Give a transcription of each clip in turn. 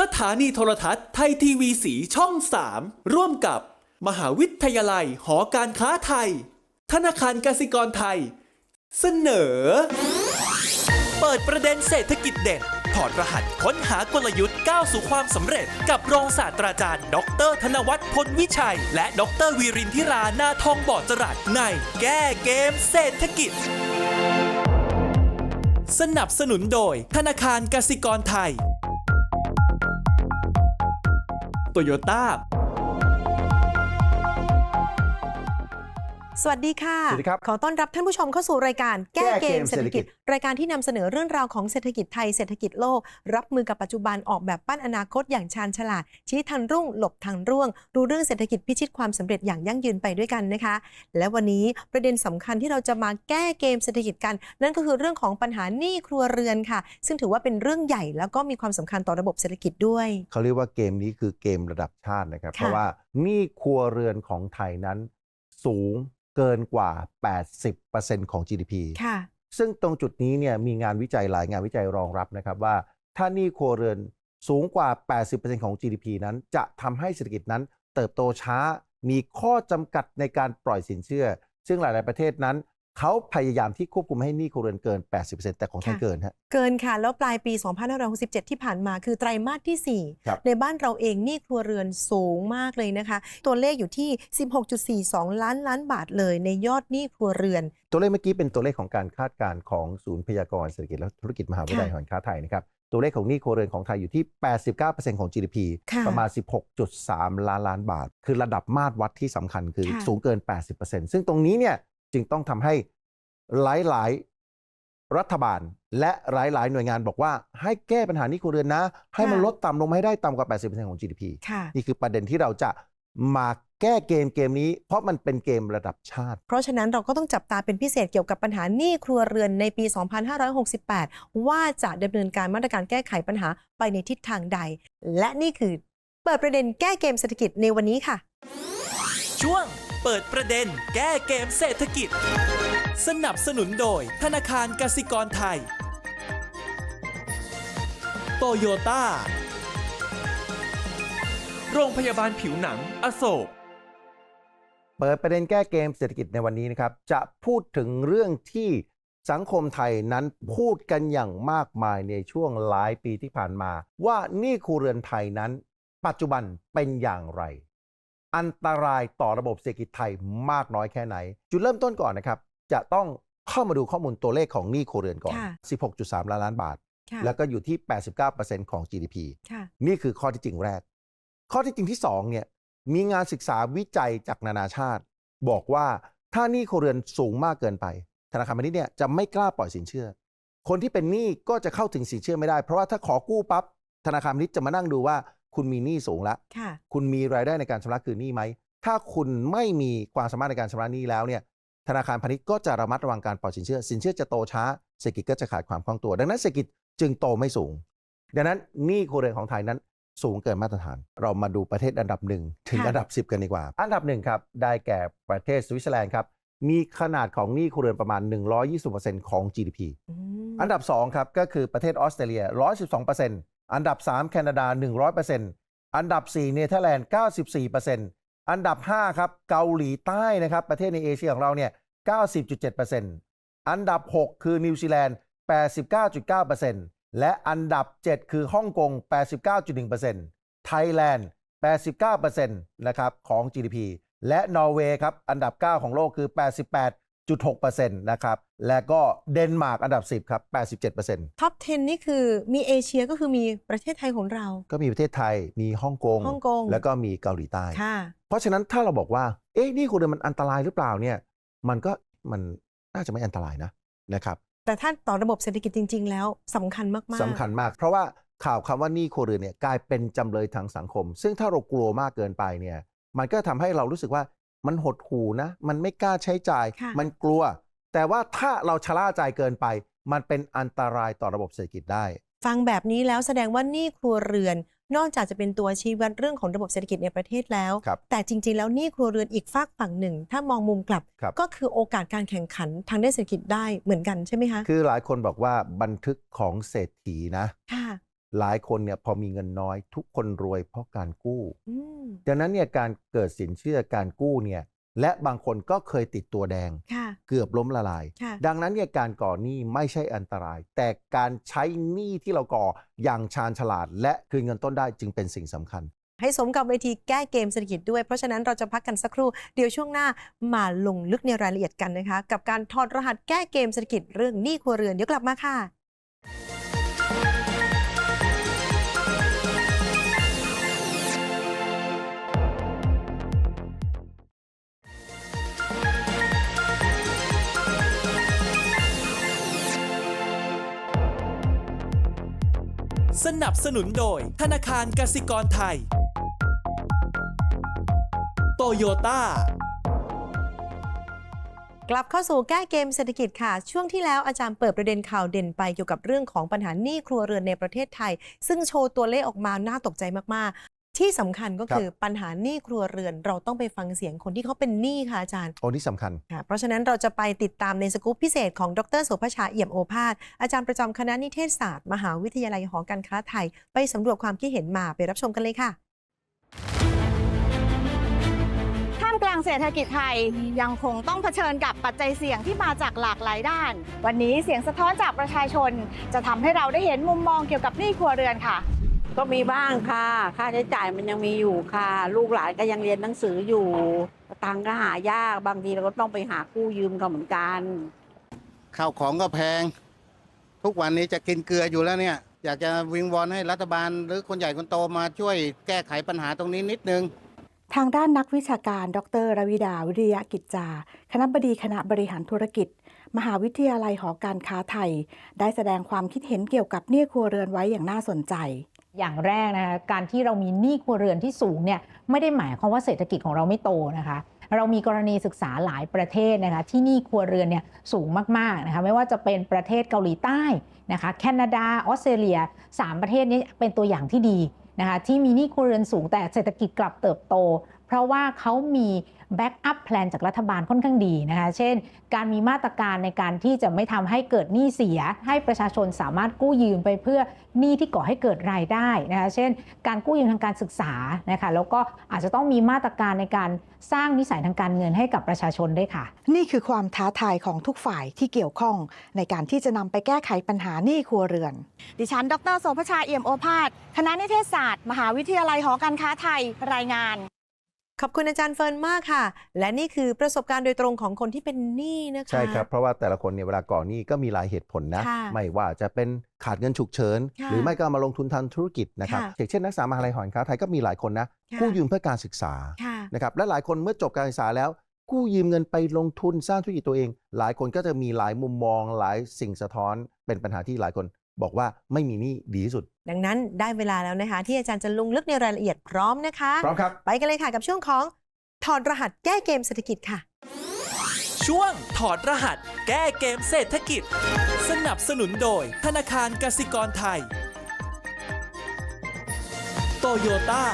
สถานีโทรทัศน์ไทยทีวีสีช่อง 3 ร่วมกับ มหาวิทยาลัยหอการค้าไทย ธนาคารกสิกรไทย เสนอ เปิดประเด็นเศรษฐกิจเด่น ถอดรหัสค้นหากลยุทธ์ก้าวสู่ความสำเร็จ กับรองศาสตราจารย์ ดร ธนวัฒน์พลวิชัย และดรวีรินทิรานาทองบอดจรัสในแก้เกมเศรษฐกิจสนับสนุนโดยธนาคารกสิกรไทย โตโยต้า สวัสดีค่ะ สวัสดีครับ ขอต้อนรับท่านผู้ชมเข้าสู่รายการแก้แก้เกเกมมเศรษฐกิจเศรษฐกิจ รายการที่นำเสนอเรื่องราวของเศรษฐกิจไทยเศรษฐกิจโลก รับมือกับปัจจุบันออกแบบปั้นอนาคตอย่างชาญฉลาด ชี้ทันรุ่งหลบทางร่วง รู้เรื่องเศรษฐกิจพิชิตความสำเร็จอย่างยั่งยืนไปด้วยกันนะคะ และวันนี้ประเด็นสำคัญที่เราจะมาแก้เกมเศรษฐกิจกัน นั่นก็คือเรื่องของปัญหาหนี้ครัวเรือนค่ะ ซึ่งถือว่าเป็นเรื่องใหญ่แล้วก็มีความสำคัญต่อระบบเศรษฐกิจด้วยเขาเรียกว่าเกมนี้คือเกมระดับชาตินะครับค่ะเพราะว่าหนี้ครัวเรือนของไทยนั้นสูง เกินกว่า 80%ของ GDP ค่ะ ซึ่งตรงจุดนี้เนี่ยมีงานวิจัยหลายงานวิจัยรองรับนะครับว่า ถ้าหนี้ครัวเรือนสูงกว่า 80%ของ GDP นั้น จะทำให้เศรษฐกิจนั้น เติบโตช้า มีข้อจำกัดในการปล่อยสินเชื่อ ซึ่งหลาย ๆ ประเทศนั้น เขาพยายามที่ควบคุมให้หนี้ครัวเรือนเกิน 80%แต่ของไทยค่ะ เกินฮะ เกินค่ะ แล้วปลายปี 2567 ที่ผ่านมา คือไตรมาสที่ ครับ 4 ในบ้านเราเองหนี้ครัวเรือนสูงมากเลยนะคะ ตัวเลขอยู่ที่ 16.42 ล้านล้านบาทเลยในยอดหนี้ครัวเรือน ตัวเลขเมื่อกี้เป็นตัวเลขของการคาดการณ์ของศูนย์พยากรณ์เศรษฐกิจและธุรกิจมหาวิทยาลัยค่ะหอการค้าไทยนะครับ ตัวเลขของหนี้ครัวเรือนของไทยอยู่ที่ 89%ของ GDP ค่ะประมาณ 16.3 ล้านล้านบาท คือระดับมาตรวัดที่สำคัญคือค่ะ สูงเกิน 80%ซึ่งตรงนี้เนี่ย จึงต้องทำให้หลายๆรัฐบาล และหลายๆ หน่วยงานบอกว่า ให้แก้ปัญหาหนี้ครัวเรือนนะ ให้มันลดต่ำลงมาให้ได้ต่ำกว่า 80%ของ GDP ค่ะนี่คือประเด็นที่เราจะมาแก้เกมเกมนี้ เพราะมันเป็นเกมระดับชาติ เพราะฉะนั้นเราก็ต้องจับตาเป็นพิเศษเกี่ยวกับปัญหาหนี้ครัวเรือนในปี 2568 ว่าจะดำเนินการมาตรการแก้ไขปัญหาไปในทิศทางใด และนี่คือ เปิดประเด็นแก้เกมเศรษฐกิจในวันนี้ค่ะ ช่วง เปิดประเด็น แก้เกมเศรษฐกิจ สนับสนุนโดยธนาคารกสิกรไทย โตโยต้า โรงพยาบาลผิวหนัง อโศก เปิดประเด็นแก้เกมเศรษฐกิจในวันนี้นะครับ จะพูดถึงเรื่องที่สังคมไทยนั้นพูดกันอย่างมากมายในช่วงหลายปีที่ผ่านมา ว่าหนี้ครัวเรือนไทยนั้น ปัจจุบันเป็นอย่างไร อันตรายต่อระบบเศรษฐกิจไทยมากน้อยแค่ไหน จุดเริ่มต้นก่อนนะครับ จะต้องเข้ามาดูข้อมูลตัวเลขของหนี้ครัวเรือนก่อน ค่ะ16.3 ล้านล้านบาท ค่ะแล้วก็อยู่ที่ 89%ของ GDP ค่ะ นี่คือข้อที่จริงแรก ข้อที่จริงที่สองเนี่ยมีงานศึกษาวิจัยจากนานาชาติ บอกว่าถ้าหนี้ครัวเรือนสูงมากเกินไป ธนาคารพาณิชย์เนี่ยจะไม่กล้าปล่อยสินเชื่อ คนที่เป็นหนี้ก็จะเข้าถึงสินเชื่อไม่ได้ เพราะว่าถ้าขอกู้ปั๊บธนาคารพาณิชย์จะมานั่งดูว่า คุณมีหนี้สูงแล้วค่ะ คุณมีรายได้ในการชำระคืนหนี้ไหม ถ้าคุณไม่มีความสามารถในการชำระหนี้แล้วเนี่ย ธนาคารพาณิชย์ก็จะระมัดระวังการปล่อยสินเชื่อ สินเชื่อจะโตช้า เศรษฐกิจก็จะขาดความคล่องตัว ดังนั้นเศรษฐกิจจึงโตไม่สูง ดังนั้นหนี้ครัวเรือนของไทยนั้นสูงเกินมาตรฐาน เรามาดูประเทศอันดับหนึ่งถึงค่ะ อันดับ 10 กันดีกว่า อันดับหนึ่งครับ ได้แก่ประเทศสวิตเซอร์แลนด์ครับ มีขนาดของหนี้ครัวเรือนประมาณ 120%ของ GDP อืมอันดับ 2 ครับ ก็คือประเทศออสเตรเลีย 112% อันดับ 3 แคนาดา 100%อันดับ 4 เนเธอร์แลนด์ 94%อันดับ 5 ครับ เกาหลีใต้นะครับ ประเทศในเอเชียของเราเนี่ย 90.7%อันดับ 6 คือนิวซีแลนด์ 89.9%และอันดับ 7 คือฮ่องกง 89.1%ไทยแลนด์ 89%นะครับของ GDP และนอร์เวย์ครับ อันดับ 9 ของโลกคือ 88 88.6%นะครับ และก็เดนมาร์กอันดับ 10 ครับ 87%ท็อป 10 นี่คือมีเอเชียก็คือมีประเทศไทยของเรา ก็มีประเทศไทย มีฮ่องกง ฮ่องกง แล้วก็มีเกาหลีใต้ ค่ะ เพราะฉะนั้นถ้าเราบอกว่า เอ๊ะ นี่คุณเรือนมันอันตรายหรือเปล่าเนี่ย มันก็มันน่าจะไม่อันตรายนะนะครับ แต่ถ้าต่อระบบเศรษฐกิจจริง ๆ แล้วสำคัญมากๆ สำคัญมาก เพราะว่าข่าวคำว่าหนี้ครัวเรือนเนี่ยกลายเป็นจำเลยทางสังคม ซึ่งถ้าเรากลัวมากเกินไปเนี่ย มันก็ทำให้เรารู้สึกว่า มันหดหูนะ มันไม่กล้าใช้จ่าย ค่ะ มันกลัว แต่ว่าถ้าเราชะล่าใจเกินไป มันเป็นอันตรายต่อระบบเศรษฐกิจได้ ฟังแบบนี้แล้วแสดงว่าหนี้ครัวเรือน นอกจากจะเป็นตัวชี้วัดเรื่องของระบบเศรษฐกิจในประเทศแล้ว ครับแต่จริง ๆ แล้วหนี้ครัวเรือนอีกฝากฝั่งหนึ่ง ถ้ามองมุมกลับ ครับ ก็คือโอกาสการแข่งขันทางด้านเศรษฐกิจได้เหมือนกันใช่ไหมคะคือหลายคนบอกว่าบันทึกของเศรษฐีนะ ค่ะ หลายคนเนี่ยพอมีเงินน้อย ทุกคนรวยเพราะการกู้อืมดังนั้นเนี่ยการเกิดสินเชื่อการกู้เนี่ยและบางคนก็เคยติดตัวแดงค่ะเกือบล้มละลายค่ะดังนั้นเนี่ยการก่อหนี้ไม่ใช่อันตราย แต่การใช้หนี้ที่เราก่ออย่างชาญฉลาด และคืนเงินต้นได้จึงเป็นสิ่งสำคัญ ให้สมกับเวทีแก้เกมเศรษฐกิจด้วย เพราะฉะนั้นเราจะพักกันสักครู่ เดี๋ยวช่วงหน้ามาลงลึกในรายละเอียดกันนะคะ กับการถอดรหัสแก้เกมเศรษฐกิจเรื่องหนี้ครัวเรือนเดี๋ยวกลับมาค่ะ สนับสนุนโดย ธนาคารกสิกรไทย โตโยต้า กลับเข้าสู่แก้เกมเศรษฐกิจค่ะ ช่วงที่แล้วอาจารย์เปิดประเด็นข่าวเด่นไปเกี่ยวกับเรื่องของปัญหาหนี้ครัวเรือนในประเทศไทย ซึ่งโชว์ตัวเลขออกมาน่าตกใจมาก ที่สำคัญก็คือปัญหาหนี้ครัวเรือน เราต้องไปฟังเสียงคนที่เขาเป็นหนี้ค่ะอาจารย์โอ้นี่สำคัญค่ะเพราะฉะนั้นเราจะไปติดตามในสกู๊ปพิเศษของดรโสภชาเอี่ยมโอภาสอาจารย์ประจำคณะนิเทศศาสตร์ มหาวิทยาลัยหอการค้าไทย ไปสำรวจความคิดเห็นมาไปรับชมกันเลยค่ะท่ามกลางเศรษฐกิจไทยยังคงต้องเผชิญกับปัจจัยเสี่ยงที่มาจากหลากหลายด้าน วันนี้เสียงสะท้อนจากประชาชน จะทำให้เราได้เห็นมุมมองเกี่ยวกับหนี้ครัวเรือนค่ะ ก็มีบ้างค่ะ ค่าใช้จ่ายมันยังมีอยู่ค่ะ ลูกหลานก็ยังเรียนหนังสืออยู่ตังค์ก็หายากบางทีเราก็ต้องไปหากู้ยืมกันเหมือนกันข้าวของก็แพง ทุกวันนี้จะกินเกลืออยู่แล้วเนี่ย อยากจะวิงวอนให้รัฐบาล หรือคนใหญ่คนโตมาช่วยแก้ไขปัญหาตรงนี้นิดนึงทางด้านนักวิชาการ ดรรวิดา วิริยะกิจจา คณะบดีคณะบริหารธุรกิจ มหาวิทยาลัยหอการค้าไทย ได้แสดงความคิดเห็นเกี่ยวกับหนี้ครัวเรือนไว้อย่างน่าสนใจ อย่างแรกนะคะการที่เรามีหนี้ครัวเรือนที่สูงเนี่ยไม่ได้หมายความว่าเศรษฐกิจของเราไม่โตนะคะเรามีกรณีศึกษาหลายประเทศนะคะที่หนี้ครัวเรือนเนี่ยสูงมากๆนะคะไม่ว่าจะเป็นประเทศเกาหลีใต้นะคะแคนาดาออสเตรเลีย 3 ประเทศนี้เป็นตัวอย่างที่ดีนะคะที่มีหนี้ครัวเรือนสูงแต่เศรษฐกิจกลับเติบโต เพราะว่าเขามีแบ็กอัพแพลนจากรัฐบาลค่อนข้างดีนะคะ เช่น การมีมาตรการในการที่จะไม่ทำให้เกิดหนี้เสีย ให้ประชาชนสามารถกู้ยืมไปเพื่อหนี้ที่ก่อให้เกิดรายได้นะคะ เช่น การกู้ยืมทางการศึกษานะคะ แล้วก็อาจจะต้องมีมาตรการในการสร้างนิสัยทางการเงินให้กับประชาชนด้วยค่ะ นี่คือความท้าทายของทุกฝ่ายที่เกี่ยวข้องในการที่จะนำไปแก้ไขปัญหาหนี้ครัวเรือน ดิฉัน ดรโสภชาเอี่ยมโอภาส คณะนิเทศศาสตร์ มหาวิทยาลัยหอการค้าไทย รายงาน ขอบคุณอาจารย์เฟิร์นมากค่ะ และนี่คือประสบการณ์โดยตรงของคนที่เป็นหนี้นะคะ ใช่ครับ เพราะว่าแต่ละคนเนี่ยเวลาก่อหนี้ก็มีหลายเหตุผลนะ ค่ะไม่ว่าจะเป็นขาดเงินฉุกเฉิน ค่ะหรือไม่ก็เอามาลงทุนทางธุรกิจนะครับค่ะอย่างเช่นนักศึกษามหาลัยหอการค้าไทยก็มีหลายคนนะค่ะ กู้ยืมเพื่อการศึกษาค่ะ นะครับและหลายคนเมื่อจบการศึกษาแล้ว กู้ยืมเงินไปลงทุนสร้างธุรกิจตัวเอง หลายคนก็จะมีหลายมุมมองหลายสิ่งสะท้อนเป็นปัญหาที่หลายคน บอกว่าไม่มีหนี้ดีที่สุด ดังนั้นได้เวลาแล้วนะคะ ที่อาจารย์จะลงลึกในรายละเอียดพร้อมนะคะ พร้อมครับ ไปกันเลยค่ะกับช่วงของถอดรหัสแก้เกมเศรษฐกิจค่ะ ช่วงถอดรหัส แก้เกมเศรษฐกิจ สนับสนุนโดย ธนาคารกสิกรไทย โตโยต้า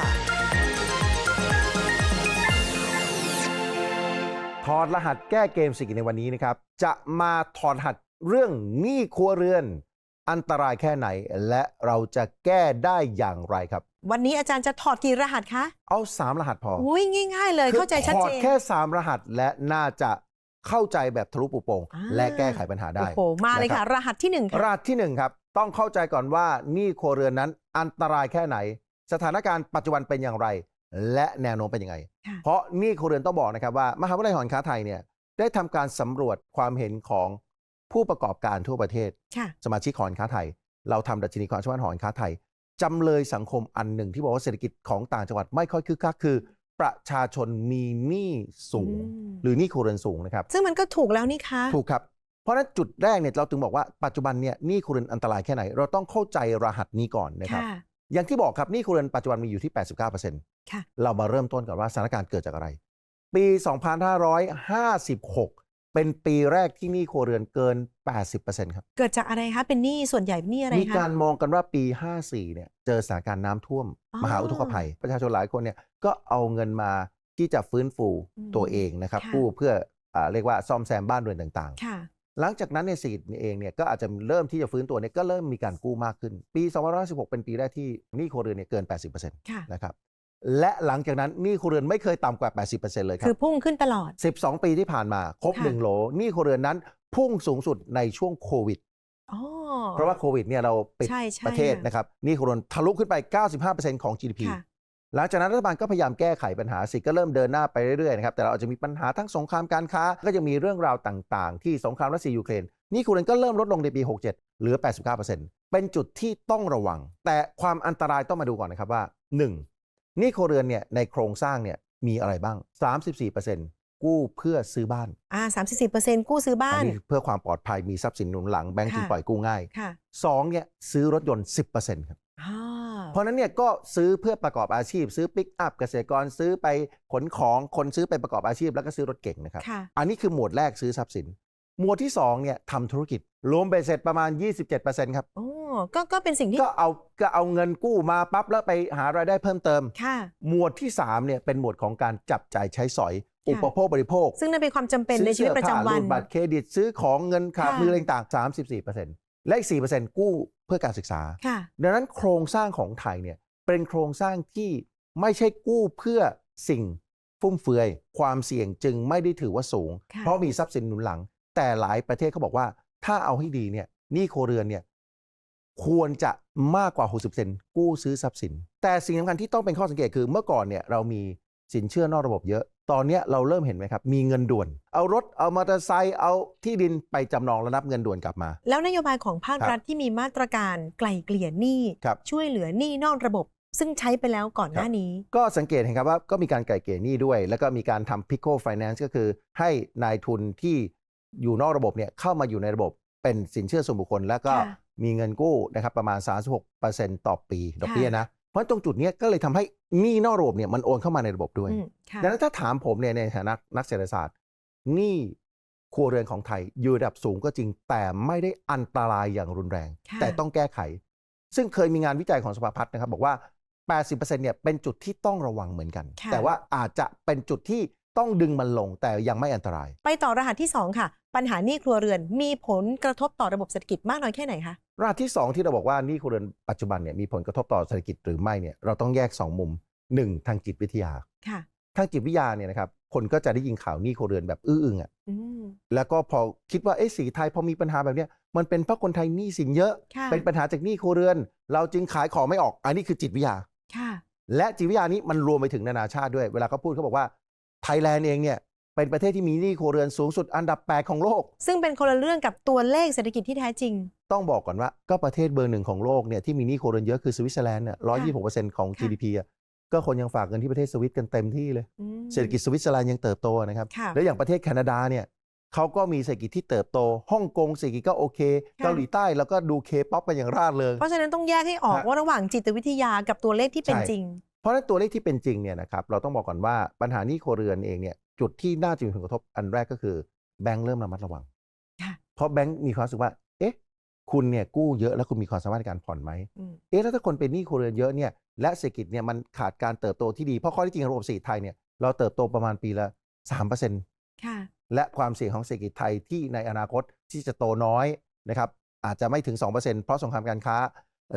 ถอดรหัสแก้เกมเศรษฐกิจในวันนี้นะครับ จะมาถอดรหัสเรื่องหนี้ครัวเรือน อันตรายแค่ไหนและเราจะแก้ได้อย่างไรครับ วันนี้อาจารย์จะถอดกี่รหัสคะเอา 3 รหัสพออุ้ยง่าย ๆ เลยคือเข้าใจชัดถอเจดนแค่ 3 รหัสและน่าจะเข้าใจแบบทะลุปุโปร่งอ่าและแก้ไขปัญหาได้โอ้โหมาเลยค่ะนรับรหัสที่หนึ่งรค่ะหัสที่หนึ่งครับ ต้องเข้าใจก่อนว่าหนี้ครัวเรือนนั้นอันตรายแค่ไหน สถานการณ์ปัจจุบันเป็นอย่างไร และแนวโน้มเป็นยังไงค่ะเพราะหนี้ครัวเรือนต้องบอกนะครับว่า มหาวิทยาลัยหอการค้าไทยเนี่ยได้ทำการสำรวจความเห็นของ ผู้ประกอบการทั่วประเทศ ค่ะ สมาชิกหอการค้าไทย เราทำดัชนีความเชื่อมั่นหอการค้าไทยจำเลยสังคมอันหนึ่งที่บอกว่าเศรษฐกิจของต่างจังหวัดไม่ค่อยคึกคักคือ ประชาชนมีหนี้สูง อืม หรือหนี้ครัวเรือนสูงนะครับ ซึ่งมันก็ถูกแล้วนี่คะ ถูกครับ เพราะฉะนั้นจุดแรกเนี่ยเราถึงบอกว่าปัจจุบันเนี่ยหนี้ครัวเรือนอันตรายแค่ไหน เราต้องเข้าใจรหัสนี้ก่อนนะครับค่ะอย่างที่บอกครับหนี้ครัวเรือนปัจจุบันมีอยู่ที่89%ค่ะเรามาเริ่มต้นก่อนว่าสถานการณ์เกิดจากอะไร ปี 2556 เป็นปีแรกที่หนี้ครัวเรือนเกิน 80%ครับ เกิดจากอะไรคะเป็นหนี้ส่วนใหญ่เป็นหนี้อะไรมีคะ การมองกันว่าปี 54 เนี่ยเจอสถานการณ์น้ำท่วม อ๋อมหาอุทกภัย ประชาชนหลายคนเนี่ยก็เอาเงินมาที่จะฟื้นฟูอืมตัวเองนะครับค่ะ กู้เพื่ออาเรียกว่าซ่อมแซมบ้านเรือนต่างค่ะหลังจากนั้นเนี่ยสีเองเนี่ยก็อาจจะเริ่มที่จะฟื้นตัวเนี่ยก็เริ่มมีการกู้มากขึ้น ปี 2516 เป็นปีแรกที่หนี้ครัวเรือนเนี่ยเกิน 80%ค่ะ นะครับ และหลังจากนั้นหนี้ครัวเรือนไม่เคยต่ำกว่า 80%เลยครัคือพุ่งขึ้นตลอดบ12 ปีที่ผ่านมา ครบ ค่ะหนึ่งโหลหนี้ครัวเรือนนั้นพุ่งสูงสุดในช่วงโควิด อ๋อ เพราะว่าโควิดเนี่ยเราปิดใช่ใช่ประเทศค่ะ นะครับหนี่ครัวเรือนทะลุขึ้นไป 95%ของ GDP ค่ะ หลังจากนั้นรัฐบาลก็พยายามแก้ไขปัญหาสิก็เริ่มเดินหน้าไปเรื่อยๆนะครับแต่เราอาจจะมีปัญหาทั้งสงครามการค้า ก็จะมีเรื่องราวต่างๆ ที่สงครามรัสเซียยูเครนหนี่ครัวเรือนก็เริ่มลดลงในปี 67 เหลือ 89%เป็นจุดที่ต้องระวัง แต่ความอันตรายต้องมาดูก่อนนะครับว่า 1. หนี่ครัวเรือนเนี่ยในโครงสร้างเนี่ยมีอะไรบ้าง 34%กู้เพื่อซื้อบ้านอ่าสามสิบสี่เปอร์เซ็นต์กู้ซื้อบ้าอันน นี้เพื่อความปลอดภัยมีทรัพย์สินหนุนหลังแบงก์จึงค่ะปล่อยกู้ง่ายค่ะสองเนี่ยซื้อรถยนต์ 10%ครับ อ่าเพราะฉะนั้นเนี่ยก็ซื้อเพื่อประกอบอาชีพ ซื้อปิกอัพเกษตรกรซื้อไปขนของคนซื้อไปประกอบอาชีพแล้วก็ซื้อรถเก่งนะครับ ค่ะ อันนี้คือหมวดแรกซื้อทรัพย์สิน หมวดที่2เนี่ยทำธุรกิจรวมเบ็ดเสร็จประมาณ 27%ครับ โอ้ก็ก็เป็นสิ่งที่ ก็เอาก็เอาเงินกู้มาปั๊บแล้วไปหารายได้เพิ่มเติม ค่ะ หมวดที่3เนี่ยเป็นหมวดของการจับจ่ายใช้สอยค่ะอุปโภคบริโภค ซึ่งนั่นเป็นความจำเป็นในชีวิตประจำวัน ซื้อเสื้อผ้ารูดบัตรเครดิตซื้อของเงินขาดค่ะ มืออะไรต่างๆ34%และอีก4%กู้เพื่อการศึกษา ค่ะ ดังนั้นโครงสร้างของไทยเนี่ยเป็นโครงสร้างที่ไม่ใช่กู้เพื่อสิ่งฟุ่มเฟือย ความเสี่ยงจึงไม่ได้ถือว่าสูง ค่ะ เพราะมีทรัพย์สินหนุนหลัง แต่หลายประเทศเขาบอกว่า ถ้าเอาให้ดีเนี่ยหนี้โครัวเรือนเนี่ยควรจะมากกว่า 60%กู้ซื้อทรัพย์สิน แต่สิ่งสำคัญที่ต้องเป็นข้อสังเกตคือเมื่อก่อนเนี่ยเรามีสินเชื่อนอกระบบเยอะ ตอนเนี้ยเราเริ่มเห็นไหมครับ มีเงินด่วน เอารถ เอามอเตอร์ไซค์ เอาที่ดินไปจำนองแล้วนับเงินด่วนกลับมา แล้วนโยบายของภาคครับรัฐที่มีมาตรการไกล่เกลี่ยหนี้ครับช่วยเหลือหนี้นอกระบบ ซึ่งใช้ไปแล้วก่อนหน้านี้ ก็สังเกตเห็นครับว่าก็มีการไกล่เกลี่ยหนี้ด้วย แล้วก็มีการทำ Pico Finance ก็คือให้นายทุนที่ อยู่นอกระบบเนี่ยเข้ามาอยู่ในระบบเป็นสินเชื่อส่วนบุคคล แล้วก็ค่ะมีเงินกู้นะครับประมาณ 36%ต่อปีดอกเบี้ยค่ะนะ เพราะตรงจุดเนี้ยก็เลยทำให้หนี้นอกระบบเนี่ยมันโอนเข้ามาในระบบด้วย อืมค่ะดังนั้นถ้าถามผมเนี่ยในฐานะนักเศรษฐศาสตร์หนี้ครัวเรือนของไทยอยู่ระดับสูงก็จริง แต่ไม่ได้อันตรายอย่างรุนแรง ค่ะ แต่ต้องแก้ไข ซึ่งเคยมีงานวิจัยของสภาพัฒน์นะครับ บอกว่า 80%เนี่ยเป็นจุดที่ต้องระวังเหมือนกัน ค่ะ แต่ว่าอาจจะเป็นจุดที่ ต้องดึงมันลงแต่ยังไม่อันตราย ไปต่อรหัสที่ 2 ค่ะ ปัญหาหนี้ครัวเรือนมีผลกระทบต่อระบบเศรษฐกิจมากน้อยแค่ไหนคะรหัสที่ 2 ที่เราบอกว่าหนี่ครัวเรือนปัจจุบันเนี่ยมีผลกระทบต่อเศรษฐกิจหรือไม่เนี่ยเราต้องแยก 2 มุม 1 ทางจิตวิทยา ค่ะ ทางจิตวิทยาเนี่ยนะครับคนก็จะได้ยินข่าวหนี้ครัวเรือนแบบอื้ออึงอะอืม แล้วก็พอคิดว่าเอ๊ะสีไทยพอมีปัญหาแบบเนี้ยมันเป็นเพราะคนไทยหนี้สินเยอะ ค่ะ เป็นปัญหาจากหนี้ครัวเรือน เราจึงขายของไม่ออกอันนี้คือจิตวิทยา ค่ะ และจิตวิทยานี้มันรวมไปถึงนานาชาติด้วย เวลาเขาพูดเขาบอกว่าไท ยแลนด์เองเนี่ยเป็นประเทศที่มีหนี้ครัวเรือนสูงสุดอันดับ 8 ของโลก ซึ่งเป็นคนละเรื่องกับตัวเลขเศรษฐกิจที่แท้จริง ต้องบอกก่อนว่าก็ประเทศเบอร์หนึ่งของโลกเนี่ยที่มีหนี้ครัวเรือนเยอะคือสวิตเซอร์แลนด์เนี่ยร้อยยี่สิบหกเปอร์เซ็นต์ของค่ะ GDP อะก็คนยังฝากเงินที่ประเทศสวิตกันเต็มที่เลย อืม เศรษฐกิจสวิตเซอร์แลนด์ยังเติบโตนะครับ ค่ะ แล้วอย่างประเทศแคนาดาเนี่ยเขาก็มีเศรษฐกิจที่เติบโตฮ่องกงเศรษฐกิจก็โอเคค่ะเกาหลีใต้แล้วก็ดูเคป๊อปกันอย่างร่าเริง เพราะฉะนั้นต้องแยกให้ออกฮะว่าระหว่างจิตวิทยากับตัวเลขที่เป็นใช่ จริง เพราะฉะนั้นตัวเลขที่เป็นจริงเนี่ยนะครับเราต้องบอกก่อนว่าปัญหาหนี้ครัวเรือนเองเนี่ยจุดที่น่าจะมีผลกระทบอันแรกก็คือแบงก์เริ่มระมัดระวังค่ะเพราะแบงก์มีความรู้สึกว่า เอ๊ะ คุณเนี่ยกู้เยอะแล้วคุณมีความสามารถในการผ่อนไหมอืมเอ๊ะแล้วถ้าคนเป็นหนี้ครัวเรือนเยอะเนี่ยและเศรษฐกิจเนี่ยมันขาดการเติบโตที่ดี เพราะข้อที่จริงระบบเศรษฐกิจไทยเนี่ยเราเติบโตประมาณปีละ3%ค่ะและความเสี่ยงของเศรษฐกิจไทยที่ในอนาคตที่จะโตน้อยนะครับอาจจะไม่ถึง 2%เพราะสงครามการค้า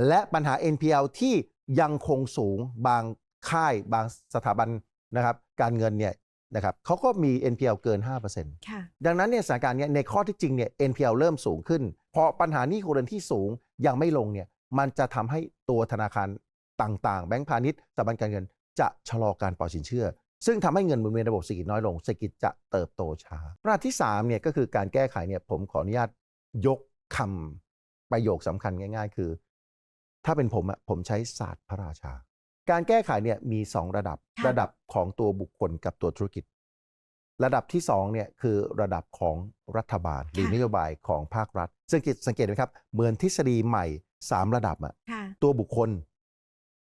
และปัญหา NPL ที่ ยังคงสูงบางค่ายบางสถาบันนะครับ การเงินเนี่ยนะครับเขาก็มี NPL เกิน 5%ค่ะ ดังนั้นเนี่ยสถานการณ์เนี้ยในข้อที่จริงเนี่ย NPL เริ่มสูงขึ้นเพราะปัญหาหนี้ครัวเรือนที่สูงยังไม่ลงเนี่ยมันจะทำให้ตัวธนาคารต่างๆ แบงก์พาณิชย์สถาบันการเงิน จะชะลอการปล่อยสินเชื่อ ซึ่งทำให้เงินหมุนเวียนระบบเศรษฐกิจน้อยลงเศรษฐกิจจะเติบโตช้าประการที่3เนี่ยก็คือการแก้ไขเนี่ยผมขออนุญาตยกคำประโยคสำคัญง่าย ๆ คือ ถ้าเป็นผมอะผมใช้ศาสตร์พระราชา การแก้ไขเนี่ยมี 2 ระดับค่ะ ระดับของตัวบุคคลกับตัวธุรกิจ ระดับที่2เนี่ยคือระดับของรัฐบาลหรือค่ะนโยบายของภาครัฐสังเกตสังเกตไหมครับ เหมือนทฤษฎีใหม่ 3 ระดับอะค่ะ ตัวบุคคล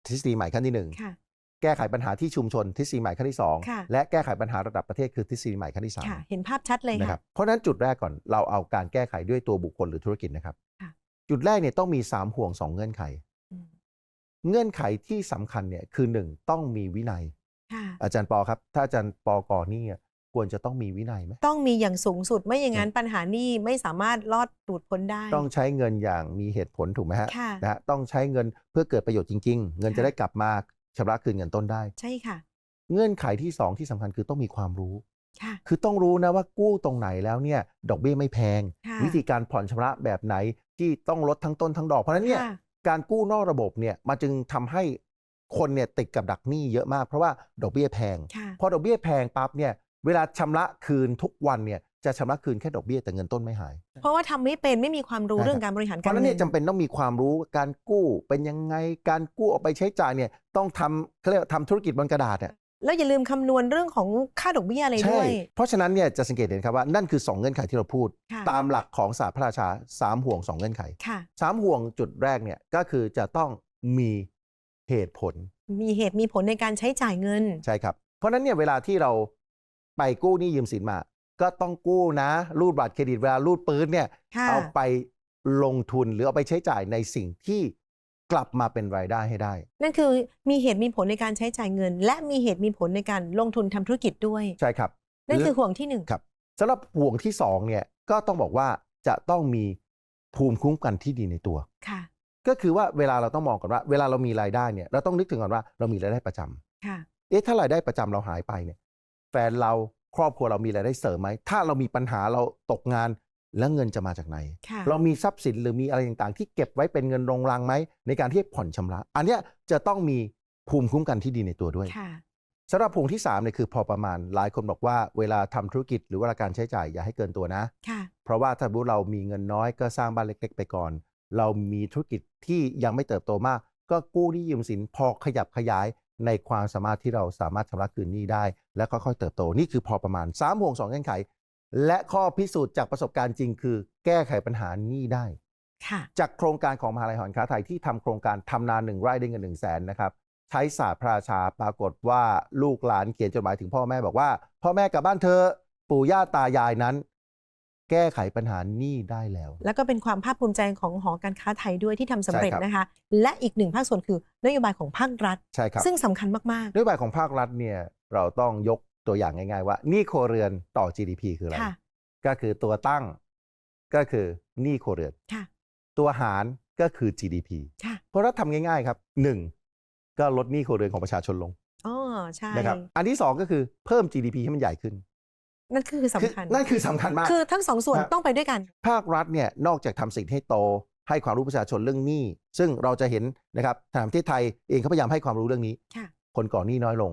ทฤษฎีใหม่ขั้นที่หนึ่ง ค่ะ แก้ไขปัญหาที่ชุมชนทฤษฎีใหม่ขั้นที่สองค่ะและแก้ไขปัญหาระดับประเทศคือทฤษฎีใหม่ขั้นที่สามค่ะ เห็นภาพชัดเลยนะคค่ะรับเพราะฉะนั้นจุดแรกก่อนเราเอาการแก้ไขด้วยตัวบุคคลหรือธุรกิจนะครับ ค่ะ จุดแรกเนี่ยต้องมี 3 ห่วง 2 เงื่อนไขอืม เงื่อนไขที่สำคัญเนี่ยคือ1ต้องมีวินัยค่ะอาจารย์ปอครับ ถ้าอาจารย์ปอก่อนนี่ควรจะต้องมีวินัยไหมต้องมีอย่างสูงสุดไม่อย่างนั้นปัญหานี้ไม่สามารถรอดหลุดพ้นได้ ต้องใช้เงินอย่างมีเหตุผลถูกไหมฮะค่ะนะฮะต้องใช้เงินเพื่อเกิดประโยชน์จริง ๆ เงินค่ะจะได้กลับมาชำระคืนเงินต้นได้ ใช่ค่ะ เงื่อนไขที่สองที่สำคัญคือต้องมีความรู้ค่ะคือต้องรู้นะว่ากู้ตรงไหนแล้วเนี่ย ดอกเบี้ยไม่แพงค่ะวิธีการผ่อนชำระแบบไหนที่ต้องลดทั้งต้นทั้งดอกเพราะฉะนั้นเนี่ยค่ะ การกู้นอกระบบเนี่ยมันจึงทำให้คนเนี่ยติดกับดักหนี้เยอะมากเพราะว่าดอกเบี้ยแพงค่ะพอดอกเบี้ยแพงปั๊บเนี่ยเวลาชำระคืนทุกวันเนี่ยจะชำระคืนแค่ดอกเบี้ยแต่เงินต้นไม่หาย เพราะว่าทำไม่เป็นไม่มีความรู้ใช่ครับเรื่องการบริหารเพการราะฉะนั้นเงิเนี่ยจำเป็นต้องมีความรู้การกู้เป็นยังไงการกู้เอาไปใช้จ่ายเนี่ยต้องทำเขาเรียกว่าทำธุรกิจบนกระดาษเนี่ย แล้วอย่าลืมคำนวณเรื่องของค่าดอกเบี้ยอะไรใช่ด้วย เพราะฉะนั้นเนี่ยจะสังเกตเห็นครับว่านั่นคือ 2 เงื่อนไขที่เราพูดค่ะตามหลักของศาสตร์พระราชา 3 ห่วง 2 เงื่อนไขค่ะ3ห่วงจุดแรกเนี่ยก็คือจะต้องมีเหตุผล มีเหตุมีผลในการใช้จ่ายเงิน ใช่ครับ เพราะฉะนั้นเนี่ยเวลาที่เราไปกู้หนี้ยืมสินมา ก็ต้องกู้นะ รูดบัตรเครดิตเวลารูดปืนเนี่ยค่ะเอาไปลงทุนหรือเอาไปใช้จ่ายในสิ่งที่ กลับมาเป็นรายได้ให้ได้ นั่นคือมีเหตุมีผลในการใช้จ่ายเงิน และมีเหตุมีผลในการลงทุนทำธุรกิจด้วย ใช่ครับ นั่นคือห่วงที่หนึ่ง ครับ สำหรับห่วงที่2เนี่ยก็ต้องบอกว่าจะต้องมีภูมิคุ้มกันที่ดีในตัว ค่ะ ก็คือว่าเวลาเราต้องมองก่อนว่า เวลาเรามีรายได้เนี่ยเราต้องนึกถึงก่อนว่าเรามีรายได้ประจำค่ะ เอ๊ะถ้ารายได้ประจำเราหายไปเนี่ยแฟนเราครอบครัวเรามีรายได้เสริมไหมถ้าเรามีปัญหาเราตกงาน แล้วเงินจะมาจากไหนค่ะเรามีทรัพย์สินหรือมีอะไรต่างๆ ที่เก็บไว้เป็นเงินรงรังไหมในการที่จะผ่อนชำระ อันเนี้ยจะต้องมีภูมิคุ้มกันที่ดีในตัวด้วยค่ะสำหรับห่วงที่3เนี่ยคือพอประมาณหลายคนบอกว่าเวลาทำธุรกิจหรือว่าการใช้จ่ายอย่าให้เกินตัวนะค่ะเพราะว่าถ้าสมมุติเรามีเงินน้อยก็สร้างบ้านเล็ก ๆ ไปก่อน เรามีธุรกิจที่ยังไม่เติบโตมาก ก็กู้หนี้ยืมสินพอขยับขยายในความสามารถที่เราสามารถชำระคืนหนี้ได้ และค่อยๆเติบโตนี่คือพอประมาณ3ห่วง2เงื่อนไข และข้อพิสูจน์จากประสบการณ์จริง คือ แก้ไขปัญหาหนี้ได้ ค่ะ จากโครงการของมหาลัยหอการค้าไทยที่ทำโครงการทำนาหนึ่งไร่ได้เงินหนึ่งแสนนะครับ ใช้ศาสตร์พระราชาปรากฏว่าลูกหลานเขียนจดหมายถึงพ่อแม่บอกว่า พ่อแม่กลับบ้านเธอะปู่ย่าตายายนั้น แก้ไขปัญหาหนี้ได้แล้ว แล้วก็เป็นความภาคภูมิใจของหอการค้าไทยด้วยที่ทำสำเร็จใช่ครับนะคะ และอีกหนึ่งภาคส่วนคือนโยบายของภาครัฐ ใช่ครับ ซึ่งสำคัญมาก นโยบายของภาครัฐเนี่ยเราต้องยก ตัวอย่างง่ายๆว่าหนี้ครัวเรือนต่อ GDP คืออะไรๆค่ะก็คือตัวตั้งก็คือหนี้ครัวเรือน ค่ะตัวหารก็คือ GDP ค่ะเพราะรัฐทำง่ายๆครับหนึ่งก็ลดหนี้ครัวเรือนของประชาชนลงอ๋อใช่นะครับ อันที่สองก็คือเพิ่ม GDP ให้มันใหญ่ขึ้นนั่นคือคือสำคัญนั่นคือสำคัญมาก คือทั้งสองส่วนฮะต้องไปด้วยกัน ภาครัฐเนี่ยนอกจากทำสิ่งให้โต ให้ความรู้ประชาชนเรื่องหนี้ ซึ่งเราจะเห็นนะครับทางประเทศไทยเองเขาพยายามให้ความรู้เรื่องนี้ ค่ะ คนก่อนหนี้น้อยลง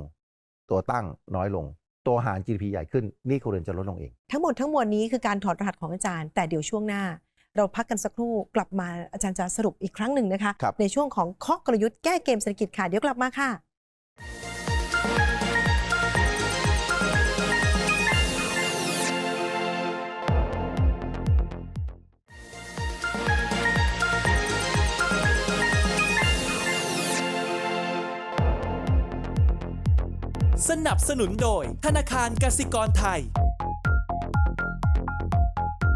ตัวตั้งน้อยลง ตัวหาร GDP ใหญ่ขึ้นหนี้ครัวเรือนจะลดลงเอง ทั้งหมดทั้งมวลนี้คือการถอดรหัสของอาจารย์ แต่เดี๋ยวช่วงหน้า เราพักกันสักครู่กลับมาอาจารย์จะสรุปอีกครั้งหนึ่งนะคะ ครับ ในช่วงของเคาะกลยุทธ์แก้เกมเศรษฐกิจค่ะเดี๋ยวกลับมาค่ะ สนับสนุนโดย ธนาคารกสิกรไทย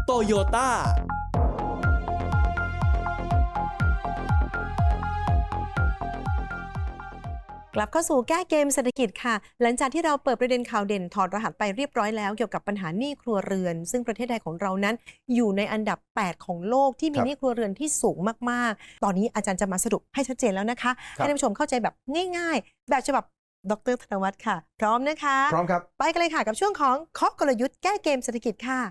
โตโยต้า กลับเข้าสู่แก้เกมเศรษฐกิจค่ะ หลังจากที่เราเปิดประเด็นข่าวเด่นถอดรหัสไปเรียบร้อยแล้วเกี่ยวกับปัญหาหนี้ครัวเรือน ซึ่งประเทศไทยของเรานั้นอยู่ในอันดับ 8 ของโลกที่มีครับหนี้ครัวเรือนที่สูงมาก ๆ ตอนนี้อาจารย์จะมาสรุปให้ชัดเจนแล้วนะคะครับให้ท่านผู้ชมเข้าใจแบบง่าย ๆ แบบฉบับ ดรธนวัฒน์ค่ะ พร้อมนะคะ พร้อมครับ ไปกันเลยค่ะกับช่วงของเคาะกลยุทธ์แก้เกมเศรษฐกิจค่ะ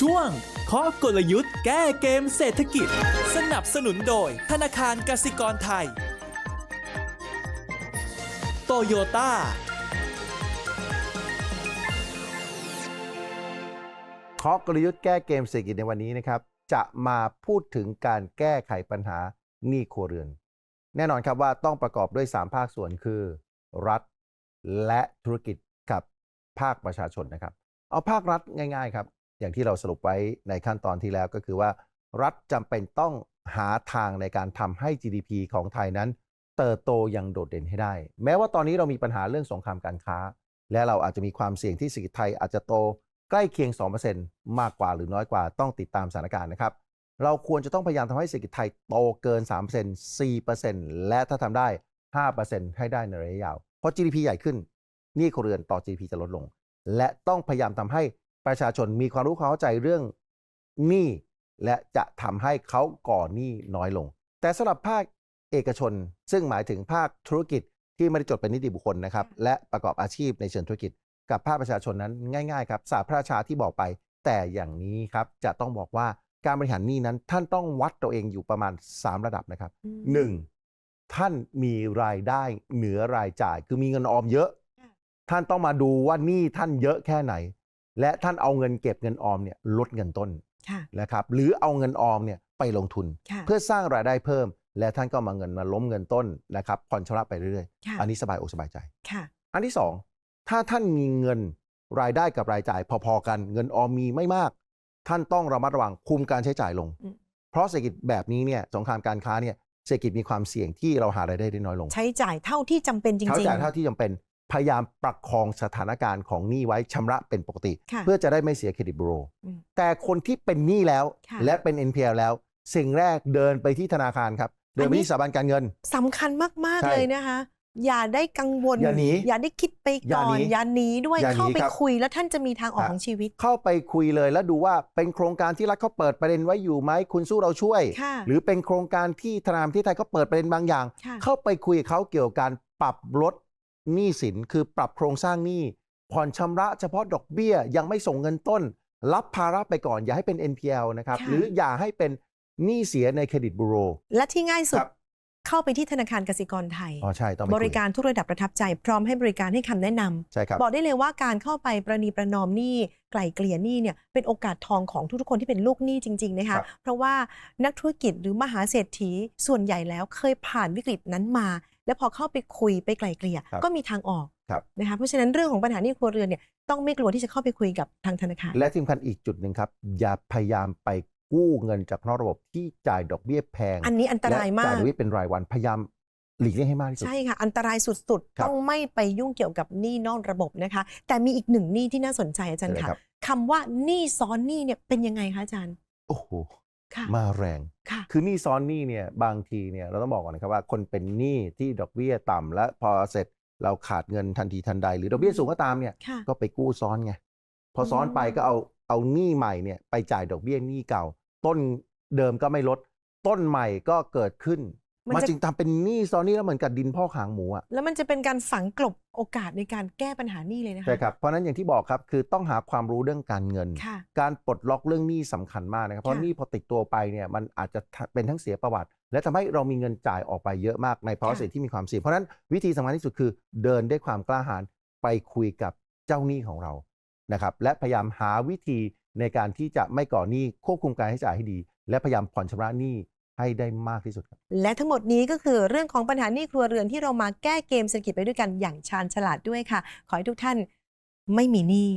ช่วงเคาะกลยุทธ์แก้เกมเศรษฐกิจ สนับสนุนโดย ธนาคารกสิกรไทย โตโยต้าเคาะกลยุทธ์แก้เกมเศรษฐกิจในวันนี้นะครับ จะมาพูดถึงการแก้ไขปัญหาหนี้ครัวเรือน แน่นอนครับว่าต้องประกอบด้วย 3 ภาคส่วนคือ รัฐและธุรกิจกับภาคประชาชนนะครับ เอาภาครัฐง่าย ๆ ครับ อย่างที่เราสรุปไว้ในขั้นตอนที่แล้วก็คือว่า รัฐจำเป็นต้องหาทางในการทำให้ GDP ของไทยนั้น เติบโตอย่างโดดเด่นให้ได้ แม้ว่าตอนนี้เรามีปัญหาเรื่องสงครามการค้า และเราอาจจะมีความเสี่ยงที่เศรษฐกิจไทยอาจจะโตใกล้เคียง 2%มากกว่าหรือน้อยกว่าต้องติดตามสถานการณ์นะครับ เราควรจะต้องพยายามทำให้เศรษฐกิจไทยโตเกิน 3% 4%และถ้าทำได้ 5%ให้ได้ในระยะยาว เพราะ GDP ใหญ่ขึ้นหนี้ครัวเรือนต่อ GDP จะลดลง และต้องพยายามทำให้ประชาชนมีความรู้ความเข้าใจเรื่องหนี้และจะทำให้เขาก่อหนี้น้อยลง แต่สำหรับภาคเอกชน ซึ่งหมายถึงภาคธุรกิจที่ไม่ได้จดเป็นนิติบุคคลนะครับ และประกอบอาชีพในเชิงธุรกิจ กับภาคประชาชนนั้นง่าย ๆ ครับศาสตร์พระราชาที่บอกไป แต่อย่างนี้ครับจะต้องบอกว่า การบริหารหนี้นั้นท่านต้องวัดตัวเองอยู่ประมาณ 3 ระดับนะครับอืมหนึ่งท่านมีรายได้เหนือรายจ่าย คือมีเงินออมเยอะ ท่านต้องมาดูว่าหนี้ท่านเยอะแค่ไหน และท่านเอาเงินเก็บเงินออมเนี่ยลดเงินต้นค่ะนะครับหรือเอาเงินออมเนี่ยไปลงทุนค่ะเพื่อสร้างรายได้เพิ่ม และท่านก็มาเงินมาล้มเงินต้นนะครับผ่อนชำระไปเรื่อยค่ะๆอันนี้สบายอกสบายใจค่ะอันที่สองถ้าท่านมีเงินรายได้กับรายจ่ายพอๆกัน เงินออมมีไม่มาก ท่านต้องระมัดระวังคุมการใช้จ่ายลงอืมเพราะเศรษฐกิจแบบนี้เนี่ยสงครามการค้าเนี่ยเศรษฐกิจมีความเสี่ยงที่เราหารายได้ได้น้อยลง ใช้จ่ายเท่าที่จำเป็นจริงใช้ๆจ่ายเท่าที่จำเป็นพยายามประคองสถานการณ์ของหนี้ไว้ชำระเป็นปกติค่ะเพื่อจะได้ไม่เสียเครดิตบูโรอืมแต่คนที่เป็นหนี้แล้วค่ะและเป็น NPL แล้ว สิ่งแรกเดินไปที่ธนาคารครับ เดินไปอันนี้ที่สถาบันการเงินสำคัญมากใช่ๆเลยนะคะ อย่าได้กังวล อย่าหนีอย่าได้คิดไปก่อน อย่าหนีอย่าหนีด้วยอย่าหนีเข้าไปครับคุยแล้วท่านจะมีทางออกครับของชีวิต เข้าไปคุยเลยแล้วดูว่าเป็นโครงการที่รัฐเขาเปิดประเด็นไว้อยู่ไหมคุณสู้เราช่วยค่ะหรือเป็นโครงการที่ธนาคารประเทศไทยเขาเปิดประเด็นบางอย่างค่ะเข้าไปคุยกับเขาเกี่ยวกับการปรับลดหนี้สินคือปรับโครงสร้างหนี้ผ่อนชำระเฉพาะดอกเบี้ยยังไม่ส่งเงินต้น รับภาระไปก่อนอย่าให้เป็น NPL นะครับค่ะหรืออย่าให้เป็นหนี้เสียในเครดิตบูโร และที่ง่ายสุดครับ เข้าไปที่ธนาคารกสิกรไทย อ๋อใช่ต้องไปคุย บริการทุกระดับประทับใจ พร้อมให้บริการให้คำแนะนำใช่ครับบอกได้เลยว่าการเข้าไปประนีประนอมหนี้ไกล่เกลี่ยหนี้เนี่ยเป็นโอกาสทองของทุกๆคนที่เป็นลูกหนี้จริงๆนะคะครับเพราะว่านักธุรกิจหรือมหาเศรษฐีส่วนใหญ่แล้วเคยผ่านวิกฤตนั้นมา แล้วพอเข้าไปคุยไปไกล่เกลี่ยครับก็มีทางออกครับ นะคะเพราะฉะนั้นเรื่องของปัญหาหนี้ครัวเรือนเนี่ยต้องไม่กลัวที่จะเข้าไปคุยกับทางธนาคาร และที่สำคัญอีกจุดหนึ่งครับ อย่าพยายามไป กู้เงินจากนอกระบบที่จ่ายดอกเบี้ยแพง อันนี้อันตรายและมาจ่ายกดอกเบี้ยเป็นรายวันพยายามหลีกเลี่ยงให้มากที่สุด ใช่ค่ะ อันตรายสุดครัๆบต้องไม่ไปยุ่งเกี่ยวกับหนี้นอกระบบนะคะ แต่มีอีกหนึ่งหนี้ที่น่าสนใจอาจารย์ใช่ค่ะครับคำว่าหนี้ซ้อนหนี้เนี่ยเป็นยังไงคะอาจารย์ โอ้โหค่ะมาแรงค่ะคือหนี้ซ้อนหนี้เนี่ยบางทีเนี่ยเราต้องบอกก่อนนะครับว่าคนเป็นหนี้ที่ดอกเบี้ยต่ำและพอเสร็จเราขาดเงินทันทีทันใด หรือดอกเบี้ยสูงก็ตามเนี่ยค่ะก็ไปกู้ซ้อนไงพอซ้อนไปอืมก็เอาเอาหนี้ใหม่เนี่ยไปจ่ายดอกเบี้ยหนี้เก่า ต้นเดิมก็ไม่ลด ต้นใหม่ก็เกิดขึ้น มันมันจะ จึงทำเป็นหนี้ซ้อนหนี้แล้วเหมือนกับดินพ่อกหางหมูอะแล้วมันจะเป็นการฝังกลบโอกาสในการแก้ปัญหาหนี้เลยนะคะใช่ครับเพราะฉะนั้นอย่างที่บอกครับคือต้องหาความรู้เรื่องการเงิน ค่ะ การปลดล็อกเรื่องหนี้สำคัญมากนะครับ เพราะค่ะหนี้พอติดตัวไปเนี่ยมันอาจจะเป็นทั้งเสียประวัติ และทำให้เรามีเงินจ่ายออกไปเยอะมากในภาวะค่ะ เศรษฐกิจที่มีความเสี่ยงเพราะฉะนั้นวิธีสำคัญที่สุดคือเดินด้วยความกล้าหาญไปคุยกับเจ้าหนี้ของเรานะครับและพยายามหาวิธี ในการที่จะไม่ก่อหนี้ควบคุมการใช้จ่ายให้ดี และพยายามผ่อนชำระหนี้ให้ได้มากที่สุดครับและทั้งหมดนี้ก็คือเรื่องของปัญหาหนี้ครัวเรือนที่เรามาแก้เกมเศรษฐกิจไปด้วยกันอย่างชาญฉลาดด้วยค่ะ ขอให้ทุกท่านไม่มีหนี้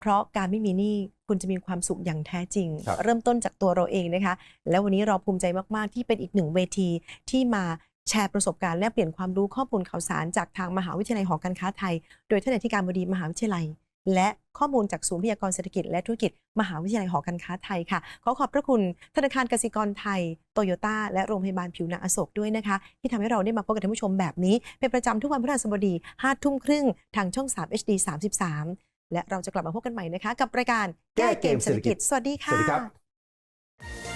เพราะการไม่มีหนี้คุณจะมีความสุขอย่างแท้จริงครับเริ่มต้นจากตัวเราเองนะคะ แล้ววันนี้เราภูมิใจมาก ๆ ที่เป็นอีกหนึ่งเวทีที่มาแชร์ประสบการณ์และเปลี่ยนความรู้ข้อมูลข่าวสารจากทางมหาวิทยาลัยหอการค้าไทย โดยท่านอธิการบดีมหาวิทยาลัย และข้อมูลจากศูนย์พยากรเศรษฐกิจและธุรกิจ มหาวิทยาลัยหอการค้าไทยค่ะ ขอขอบพระคุณธนาคารกสิกรไทยโตโยต้าและโรงพยาบาลผิวหนังอโศกด้วยนะคะ ที่ทำให้เราได้มาพบกับท่านผู้ชมแบบนี้ เป็นประจำทุกวันพฤหัสบดี5ทุ่มครึ่งทางช่อง 3 HD 33 และเราจะกลับมาพบกันใหม่นะคะ กับรายการแก้เกมเศรษฐกิจ สวัสดีค่ะวัสดีครับ